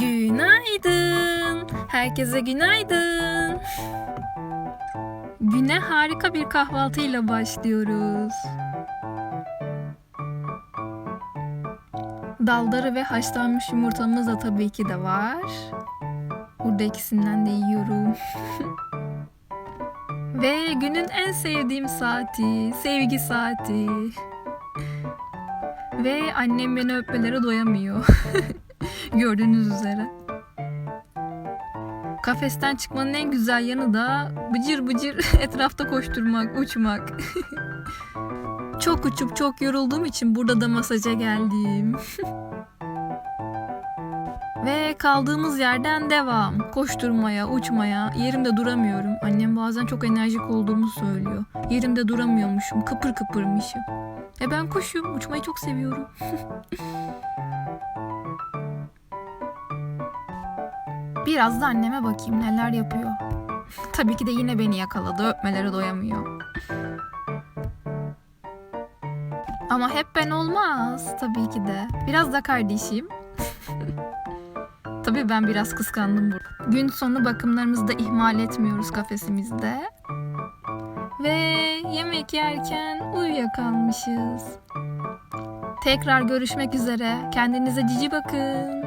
Günaydın. Herkese günaydın. Güne harika bir kahvaltıyla başlıyoruz. Daldarı ve haşlanmış yumurtamız da tabii ki de var. Burada ikisinden de yiyorum. ve günün en sevdiğim saati, sevgi saati. Ve annem beni öpmelere doyamıyor. Gördüğünüz üzere. Kafesten çıkmanın en güzel yanı da bıcır bıcır etrafta koşturmak, uçmak. çok uçup çok yorulduğum için burada da masaja geldim. Ve kaldığımız yerden devam. Koşturmaya, uçmaya. Yerimde duramıyorum. Annem bazen çok enerjik olduğumu söylüyor. Yerimde duramıyormuşum. Kıpır kıpırmışım. E ben koşuyorum. Uçmayı çok seviyorum. Biraz da anneme bakayım neler yapıyor. Tabii ki de yine beni yakaladı. Öpmelere doyamıyor. Ama hep ben olmaz tabii ki de. Biraz da kardeşim. tabii ben biraz kıskandım burada. Gün sonu bakımlarımızı da ihmal etmiyoruz kafesimizde. Ve yemek yerken uyuyakalmışız. Tekrar görüşmek üzere. Kendinize cici bakın.